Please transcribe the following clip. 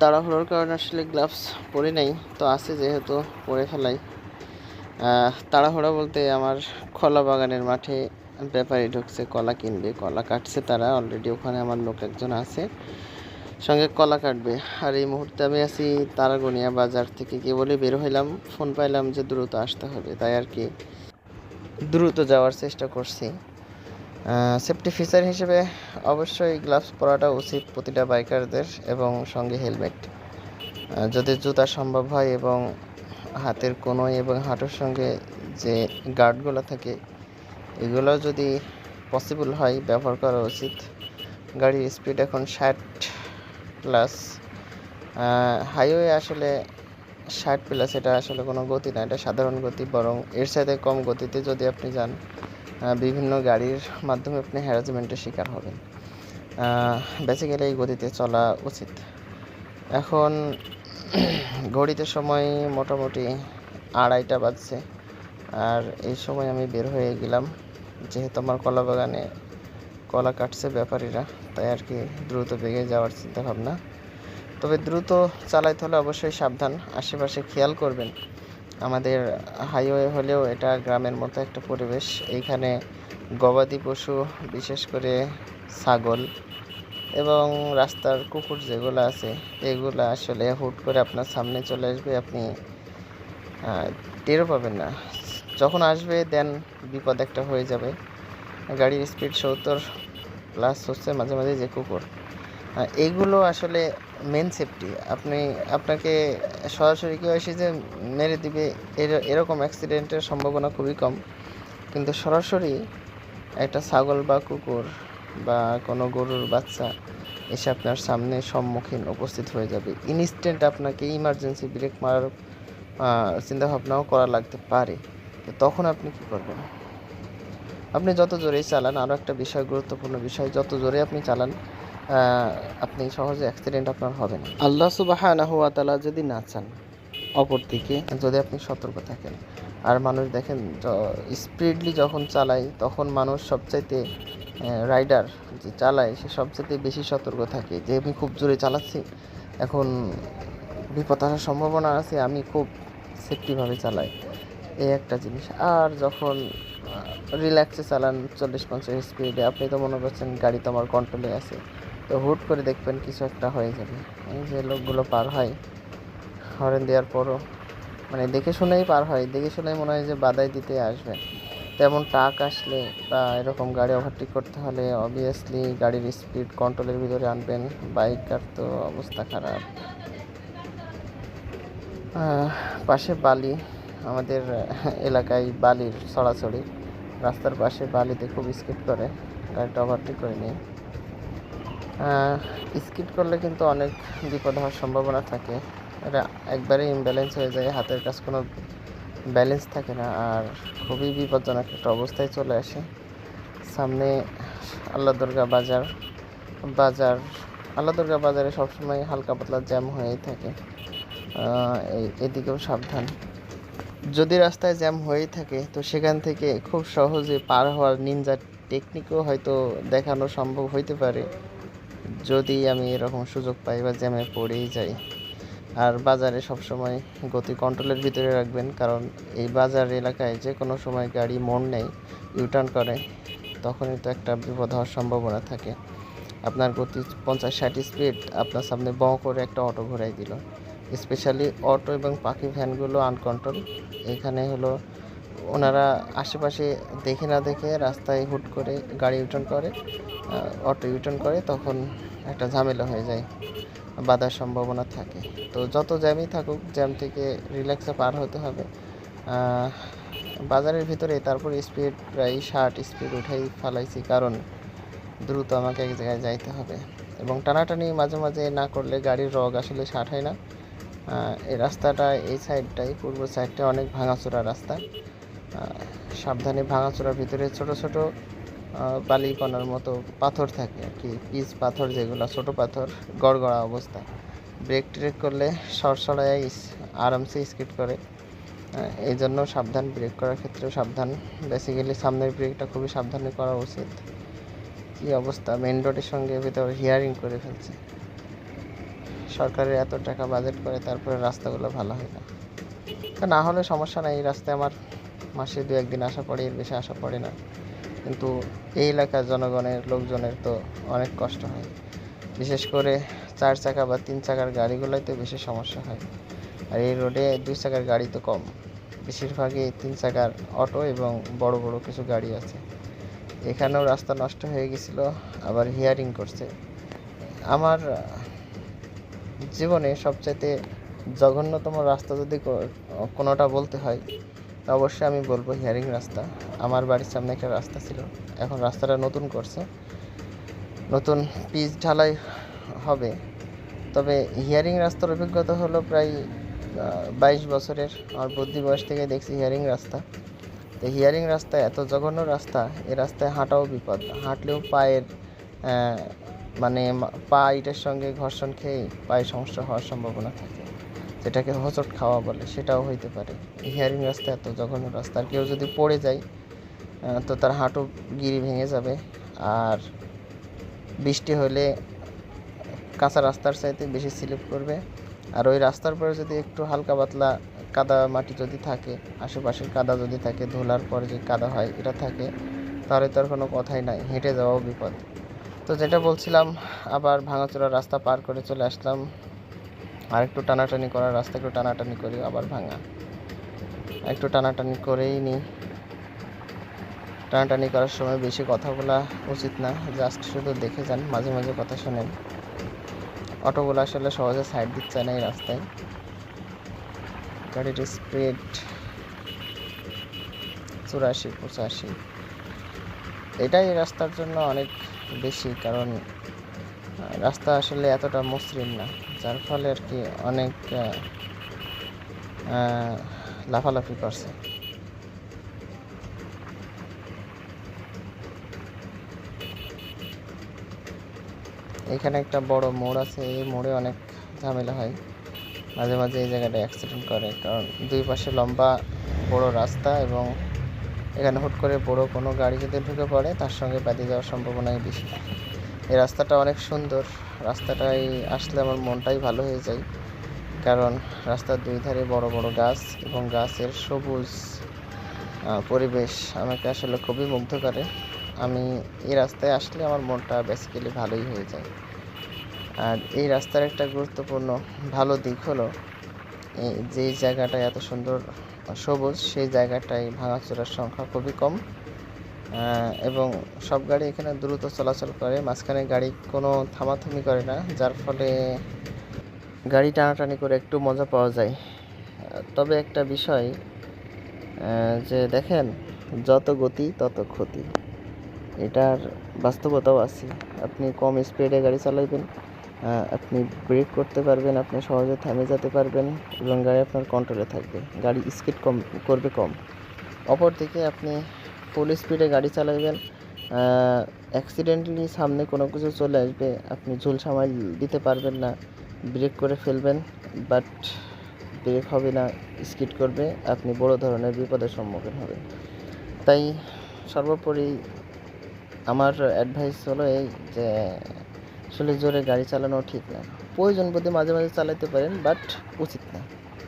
তাড়াহুড়োর কারণে আসলে গ্লাভস পরি নাই, তো আছে যেহেতু পরে ফেলাই। তাড়াহুড়া বলতে আমার কলা বাগানের মাঠে ব্যাপারী ঢুকছে, কলা কিনবে, কলা কাটছে তারা অলরেডি ওখানে আমার লোক একজন আছে, সঙ্গে কলা কাটবে। আর এই মুহূর্তে আমি আছি তারাগনিয়া বাজার থেকে কেবলই বের হইলাম, ফোন পাইলাম যে দ্রুত আসতে হবে, তাই আর কি। দ্রুত যাওয়ার চেষ্টা করছি। সেফটি ফিচার হিসেবে অবশ্যই গ্লাভস পরাটা উচিত প্রতিটা বাইকারদের এবং সঙ্গে হেলমেট যদি জুতা সম্ভব হয় এবং হাতের কোনোই এবং হাঁটুর সঙ্গে যে গার্ডগুলো থাকে, এগুলো যদি পসিবল হয় ব্যবহার করা উচিত। গাড়ির স্পিড এখন ষাট প্লাস হাইওয়ে আসলে ষাট প্লাস এটা আসলে কোনো গতি না, এটা সাধারণ গতি, বরং এর সাথে কম গতিতে যদি আপনি যান বিভিন্ন গাড়ির মাধ্যমে আপনি হ্যারাসমেন্টের শিকার হবেন। বেসিক্যালি এই গতিতে চলা উচিত। এখন ঘড়িতে সময় মোটামুটি আড়াইটা বাজছে। আর এই সময় আমি বের হয়ে গেলাম। যেহেতু আমার কলা বাগানে কলা কাটছে ব্যাপারীরা, তাই আর কি দ্রুত বেগে যাওয়ার চিন্তা ভাবনা তবে দ্রুত চালাইতে হলে অবশ্যই সাবধান। আশেপাশে খেয়াল করবেন। আমাদের হাইওয়ে হলেও এটা গ্রামের মতো একটা পরিবেশ। এইখানে গবাদি পশু বিশেষ করে ছাগল এবং রাস্তার কুকুর যেগুলো আছে এগুলো আসলে হুট করে আপনার সামনে চলে আসবে আপনি টেরও পাবেন না। যখন আসবে দেন বিপদ একটা হয়ে যাবে। গাড়ির স্পিড সত্তর প্লাস হচ্ছে মাঝে মাঝে যে কুকুর। আহ, এইগুলো আসলে মেন সেফটি আপনি আপনাকে সরাসরি কেউ এসে যে মেরে দিবে, এর- এরকম অ্যাক্সিডেন্টের সম্ভাবনা খুবই কম। কিন্তু সরাসরি একটা ছাগল বা কুকুর বা কোনো গরুর বাচ্চা এসে আপনার সামনে সম্মুখীন উপস্থিত হয়ে যাবে। ইনস্ট্যান্ট আপনাকে ইমার্জেন্সি ব্রেক মারার চিন্তাভাবনাও করা লাগতে পারে। তো তখন আপনি কি করবেন? আপনি যত জোরেই চালান আরও একটা বিষয়, গুরুত্বপূর্ণ বিষয়, যত জোরে আপনি চালান আপনি সহজে অ্যাক্সিডেন্ট আপনার হবে না। আল্লাহ সুবাহ তাআলা যদি না চান অপরদিকে। যদি আপনি সতর্ক থাকেন। আর মানুষ দেখেন স্পিডলি যখন চালায় তখন মানুষ সবচাইতে রাইডার যে চালায় সে সবচাইতে বেশি সতর্ক থাকে। যে আমি খুব জোরে চালাচ্ছি এখন বিপদ আসার সম্ভাবনা আছে আমি খুব সেফটিভাবে চালাই। এই একটা জিনিস। আর যখন রিল্যাক্সে চালান চল্লিশ পঞ্চাশ স্পিডে আপনি তো মনে করছেন গাড়ি তো আমার কন্ট্রোলে আছে। তো হুট করে দেখবেন কিছু একটা হয়ে যাবে। এই যে লোকগুলো পার হয়, হরেন দেওয়ার পরও। মানে দেখে শুনেই পার হয়, দেখে শুনেই মনে হয় যে বাধাই দিতে আসবে। তেমন ট্রাক আসলে বা এরকম গাড়ি ওভারটেক করতে হলে অবভিয়াসলি গাড়ির স্পিড কন্ট্রোলের ভিতরে আনবেন। বাইকার তো অবস্থা খারাপ। পাশে বালি, আমাদের এলাকায় বালির ছড়াছড়ি রাস্তার পাশে বালিতে খুব স্কিড করে, গাড়িটা ওভারটেক করে নিয়ে। স্কিড করলে কিন্তু অনেক বিপদ হওয়ার সম্ভাবনা থাকে। এটা একবারে ইমব্যালেন্স হয়ে যায়, হাতের কাছে কোনো ব্যালেন্স থাকে না, আর খুবই বিপজ্জনক একটা অবস্থায় চলে আসে। সামনে আল্লাহ দুর্গা বাজার বাজার, আল্লাহ দুর্গা বাজারে সবসময় হালকা পাতলা জ্যাম হয়েই থাকে। এদিকেও সাবধান। যদি রাস্তায় জ্যাম হয়েই থাকে, তো সেখান থেকে খুব সহজে পার হওয়ার নিনজা টেকনিকও হয়তো দেখানো সম্ভব হইতে পারে। যদি আমি এরকম সুযোগ পাই বা জ্যামে পড়েই যাই। আর বাজারে সবসময় গতি কন্ট্রোলের ভিতরে রাখবেন, কারণ এই বাজার এলাকায় যে কোনো সময় গাড়ি মোড় নেয় ইউটার্ন করে, তখনই তো একটা বিপদ হওয়ার সম্ভাবনা থাকে। আপনার গতি পঞ্চাশ ষাট স্পিড আপনার সামনে ব করে একটা অটো ঘোরাই দিল। স্পেশালি অটো এবং পাখি ভ্যানগুলো আনকন্ট্রোল এখানে হলো ওনারা আশেপাশে দেখে না দেখে রাস্তায় হুট করে গাড়ি ইউটার্ন করে অটো ইউটার্ন করে, তখন একটা ঝামেলা হয়ে যায়, বাধার সম্ভাবনা থাকে। তো যত জ্যামই থাকুক, জ্যাম থেকে রিল্যাক্সে পার হতে হবে। বাজারের ভিতরে তারপর স্পিড প্রায় ষাট স্পিড উঠাই ফালাইছি, কারণ দ্রুত আমাকে এক জায়গায় যাইতে হবে। এবং টানাটানি মাঝে মাঝে না করলে গাড়ির রগ আসলে ষাট হয় না। এই রাস্তাটা এই সাইডটাই পূর্ব সাইডটা অনেক ভাঙাচোরা রাস্তা। সাবধানে ভাঙাচোরার ভিতরে ছোট ছোট বালিকণার মতো পাথর থাকে আর কি, পিচ পাথর যেগুলো, ছোট পাথর, গড়গড়া অবস্থা। ব্রেক ট্রেক করলে সরসরাই আরামসে স্কিড করে। এই জন্য সাবধান ব্রেক করার ক্ষেত্রেও সাবধান। বেসিক্যালি সামনের ব্রেকটা খুবই সাবধানে করা উচিত। কী অবস্থা মেন রোডের সঙ্গে ভিতরে হিয়ারিং করে ফেলছে। সরকারের এত টাকা বাজেট করে তারপরে রাস্তাগুলো ভালো হয় না। না হলে সমস্যা নাই, এই রাস্তায় আমার মাসে দু একদিন আসা পড়ে, এর বেশি আসা পড়ে না। কিন্তু এই এলাকার জনগণের লোকজনের তো অনেক কষ্ট হয়। বিশেষ করে চার চাকা বা তিন চাকার গাড়িগুলোই তো বেশি সমস্যা হয়। আর এই রোডে দুই চাকার গাড়ি তো কম। বেশিরভাগই তিন চাকার অটো এবং বড় বড় কিছু গাড়ি আছে। এখানেও রাস্তা নষ্ট হয়ে গেছিল, আবার হিয়ারিং করছে। আমার জীবনে সবচাইতে জঘন্যতম রাস্তা যদি কোনোটা বলতে হয় অবশ্যই আমি বলব হিয়ারিং রাস্তা। আমার বাড়ির সামনে একটা রাস্তা ছিল। এখন রাস্তাটা নতুন করছে। নতুন পিচ ঢালাই হবে। তবে হিয়ারিং রাস্তার অভিজ্ঞতা হলো প্রায় বাইশ বছরের। আমার বুদ্ধি বয়স থেকে দেখছি হিয়ারিং রাস্তা। তো হিয়ারিং রাস্তা এত জঘন্য রাস্তা, এ রাস্তায় হাঁটাও বিপদ হাঁটলেও পায়ের মানে পা ইটের সঙ্গে ঘর্ষণ খেয়ে পায়ে সমস্যা হওয়ার সম্ভাবনা থাকে। যেটাকে হোঁচট খাওয়া বলে, সেটাও হইতে পারে। হিয়ারিং রাস্তা এত জঘন্য রাস্তা, আর কেউ যদি পড়ে যায় তো তার হাঁটু গিরি ভেঙে যাবে। আর বৃষ্টি হলে কাঁচা রাস্তার চাইতে বেশি স্লিপ করবে। আর ওই রাস্তার পরে যদি একটু হালকা পাতলা কাদা মাটি যদি থাকে, আশেপাশের কাদা যদি থাকে, ধোলার পরে যে কাদা হয়, এটা থাকে, তাহলে তার কোনো কথাই নাই, হেঁটে যাওয়াও বিপদ। তো যেটা বলছিলাম, আবার ভাঙাচোরা রাস্তা পার করে চলে আসলাম। আর একটু টানাটানি করার রাস্তা, একটু টানাটানি করি, আবার ভাঙা। একটু টানাটানি করেই নিই। টানাটানি করার সময় বেশি কথা বলা উচিত না, জাস্ট শুধু দেখে যান, মাঝে মাঝে কথা শোনেন। অটোগুলো আসলে সহজে সাইড দিচ্ছে না এই রাস্তায়। গাড়ির স্পিড চুরাশি, পঁচাশি। এটাই রাস্তার জন্য অনেক বেশি, কারণ রাস্তা আসলে এতটা মসৃণ না। যার ফলে আর কি অনেক লাফালাফি করছে। এখানে একটা বড় মোড় আছে, এই মোড়ে অনেক ঝামেলা হয়। মাঝে মাঝে এই জায়গাটা অ্যাক্সিডেন্ট করে, কারণ দুই পাশে লম্বা বড় রাস্তা এবং এখানে হুট করে বড় কোনো গাড়ি যদি ঢুকে পড়ে, তার সঙ্গে বাদে যাওয়ার সম্ভাবনাই বেশি। এই রাস্তাটা অনেক সুন্দর। রাস্তাটায় আসলে আমার মনটাই ভালো হয়ে যায়। কারণ রাস্তার দুই ধারে বড় বড় গাছ এবং গাছের সবুজ পরিবেশ আমাকে আসলে খুবই মুগ্ধ করে। আমি এই রাস্তায় আসলে আমার মনটা বেসিক্যালি ভালোই হয়ে যায়। আর এই রাস্তার একটা গুরুত্বপূর্ণ ভালো দিক হলো, এই যে জায়গাটা এত সুন্দর সবুজ, সেই জায়গাটায় ভাঙাচোরার সংখ্যা খুবই কম। এবং সব গাড়ি এখানে দ্রুত চলাচল করে। মাঝখানে গাড়ি কোনো থামাথামি করে না, যার ফলে গাড়ি টানাটানি করে একটু মজা পাওয়া যায়। তবে একটা বিষয় যে দেখেন, যত গতি, তত ক্ষতি। এটার বাস্তবতাও আছে। আপনি কম স্পিডে গাড়ি চালাইবেন আপনি ব্রেক করতে পারবেন, আপনি সহজে থামে যেতে পারবেন এবং গাড়ি আপনার কন্ট্রোলে থাকবে। গাড়ি স্পিড কম, করবে কম। অপরদিকে আপনি ফুল স্পিডে গাড়ি চালাবেন অ্যাক্সিডেন্টলি সামনে কোনো কিছু চলে আসবে, আপনি ঝুল সামাল দিতে পারবেন না ব্রেক করে ফেলবেন বাট ব্রেক হবে না স্কিড করবে, আপনি বড় ধরনের বিপদের সম্মুখীন হবেন। তাই সর্বোপরি আমার অ্যাডভাইস হলো এই যে, আসলে জোরে গাড়ি চালানো ঠিক না। প্রয়োজন বোধে মাঝে মাঝে চালাতে পারেন বাট উচিত না।